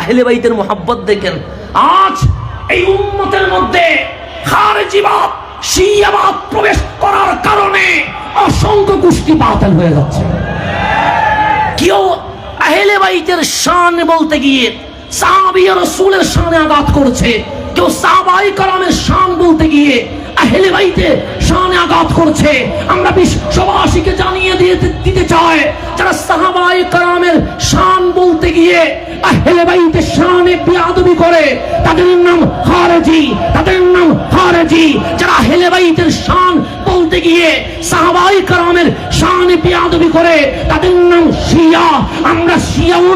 আহলে বাইতের মোহাব্বত দেখেন। আজ এই মধ্যে প্রবেশ করার কারণে অসংখ্য বাতিল হয়ে যাচ্ছে। কেউ আহলে বাইতের শান বলতে গিয়ে সাহাবিয়া রসুলের শানে আঘাত করছে, কেউ সাহাবাই শান বলতে গিয়ে আহলে বাইতে শানে আঘাত করছে। আমরা বিশ্ববাসীকে জানিয়ে দিয়ে দিতে চাই গিয়ে আহলে করে, তাদের নাম তাদের নাম যারা শান বলতে গিয়ে সাহাবাই কালামের শানে করে, তাদের নাম শিয়া। আমরা শিয়াও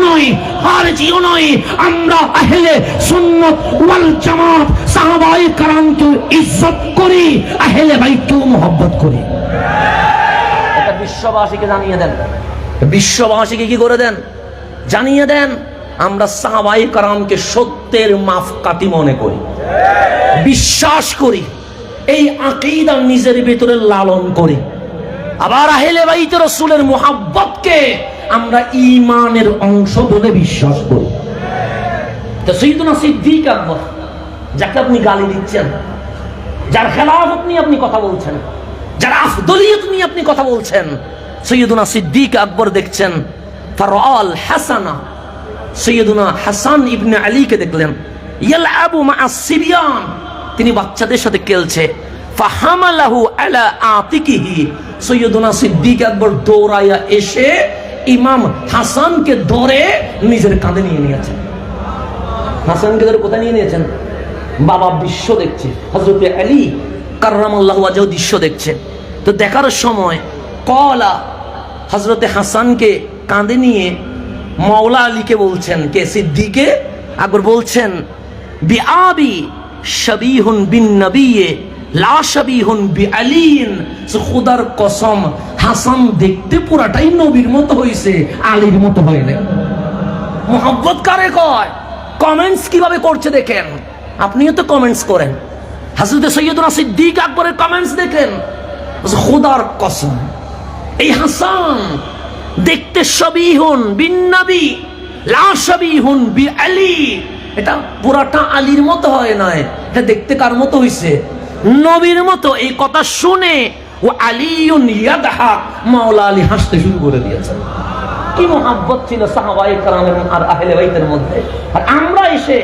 আমরা আহলে সুন্নত ওয়াল জামাত সাহাবাই কালামকে ইজ্জত করি আহলে বাইতকেও করি। এটা বিশ্ববাসীকে জানিয়ে দেন। বিশ্ববাসীকে কি করে দেন? জানিয়ে দেন, আমরা সাহাবাই কারামকে সত্যের মাপকাঠি মনে করি। বিশ্বাস করি, এই আকিদা নিজের ভিতরে লালন করি। আবার আহেলে বাইতে রসুলের মোহাব্বতকে আমরা ইমানের অংশ বলে বিশ্বাস করি। তো সৈদুনা সিদ্দিক আকবর, যাকে আপনি গালি দিচ্ছেন, যার খেলাফত নিয়ে আপনি কথা বলছেন, যার আফদলিয়ত নিয়ে আপনি কথা বলছেন, সৈয়দুনা সিদ্দিক আকবর দেখছেন ফারআল হাসানা। সৈয়দুনা হাসান ইবনে আলীকে দেখলেন। ইয়ালআবু মা সিবিয়ান। তিনি বাচ্চাদের সাথে খেলছে। ফাহামালাহু আলা আতিকিহি। সৈয়দুনা সিদ্দিক আকবর দৌড়াইয়া এসে ইমাম হাসানকে ধরে নিজের কাঁধে নিয়ে নিয়েছেন হাসানকে ধরে কোথায় নিয়ে নিয়েছেন? বাবা বিশ্ব দেখছে। হজরত আলী কার্রামাল্লাহ দৃশ্য দেখছে। তো দেখার সময় কলা হজরতে হাসানকে কাঁধে নিয়ে মৌলা আলীকে বলছেন, কে? সিদ্দিকে? আকবর বলছেন বি আবি শবিহুন বিন নবিয়ে খুদার কসম, হাসান দেখতে পুরাটাই নবীর মতো হয়েছে আলীর মতো হয় না মোহাম্মত কারে কয়? কমেন্টস কীভাবে করছে দেখেন? আপনিও তো কমেন্টস করেন। হাজরত সৈয়দুল সিদ্দিক আকবরের কমেন্টস দেখেন। খুদার কসম, এই হাসান দেখতে সবই হুন বিন নবী লা সবই হুন বি আলী এটা পুরাটা আলীর মতো হয় নয়, এটা দেখতে কার মতো হইছে? নবীর মতো এই কথা শুনে ও আলীউন ইয়াদহাক মাওলা আলী হাসতে শুরু করে দিয়েছেন। কি মোহাব্বত ছিল সাহাবাই কালামের আর আহলে বাইতের মধ্যে। আর আমরা এসে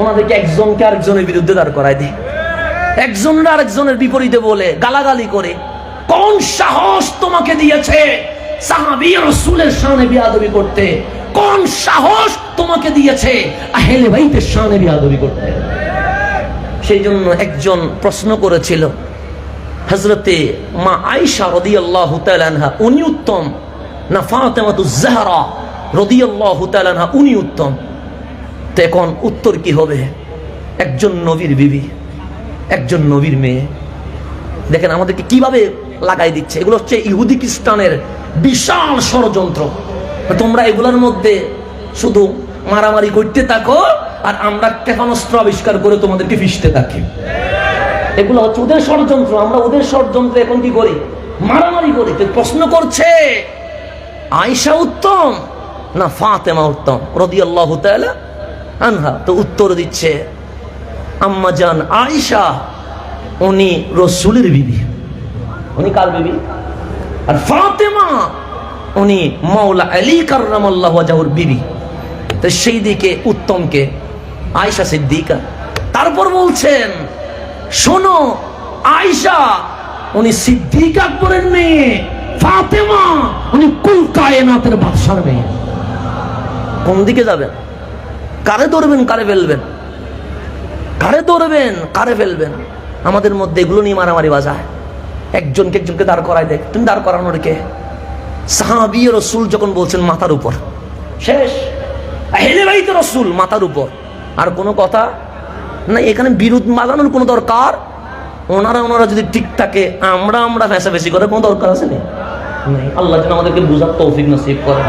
ওনাদেরকে একজনকে আরেকজনের বিরুদ্ধে দাঁড় করাই দিই। একজন আরেকজনের বিপরীতে বলে, গালাগালি করে, কোন সাহস তোমাকে দিয়েছে? সাহাবি রসুলের করতে। কোন সাহস তোমাকে দিয়েছে? আহেলে বিয়াদবি করতে। সেই জন্য একজন প্রশ্ন করেছিল হজরতে মা আইসা রদি আল্লাহ উনি উত্তম? না ফাতেমাতু জাহরা রদিয়াল্লাহু তাআলা উনি উত্তম? তো এখন উত্তর কি হবে? একজন নবীর বিবি, একজন নবীর মেয়ে। দেখেন আমাদেরকে কীভাবে লাগাই দিচ্ছে? এগুলো হচ্ছে ইহুদি খ্রিস্টানের বিশাল ষড়যন্ত্র। তোমরা এগুলোর মধ্যে শুধু মারামারি করতে থাকো আর আমরা ক্ষেপণাস্ত্র আবিষ্কার করে তোমাদেরকে ফিসতে থাকি। এগুলো হচ্ছে ওদের ষড়যন্ত্র, আমরা ওদের ষড়যন্ত্র এখন কি করি? মারামারি করি। প্রশ্ন করছে আয়সা উত্তম না ফাতেমা উত্তম? রদি আল্লাহ আনহা। তো উত্তর দিচ্ছে, আম্মা জান আয়সা উনি রসুলের বিবি। উনি কার বিবি? আর ফাতেমা, উনি মৌলা আলী কার্রামাল্লাহ জাহুর বিবি। তো সেই দিকে উত্তমকে আয়সা সিদ্দিকা, তারপর বলছেন, শোনো আয়সা উনি সিদ্দিক আকবরের মেয়ে, ফাতেমা, উনি কুল কায়নাতের বাদশার মেয়ে। কোন দিকে যাবেন? কারে ধরবেন, কারে ফেলবেন? কারে ধরবেন, কারে ফেলবেন? আমাদের মধ্যে এগুলো নিয়ে মারামারি বাজায়। একজনকে একজনকে দাঁড় করাই দেখ তুমি দাঁড় করানোর কে? সাহাবি রসুল যখন বলছেন মাথার উপর, শেষ। হেলে ভাই তো রসুল, মাথার উপর। আর কোনো কথা? না, এখানে বিরোধ মালানোর কোনো দরকার? ওনারা ওনারা যদি ঠিক থাকে, আমরা আমরা ফেঁসাফেসি করে কোনো দরকার আছে নেই। আল্লাহ যেন আমাদেরকে বুঝার তৌফিক নসিব করে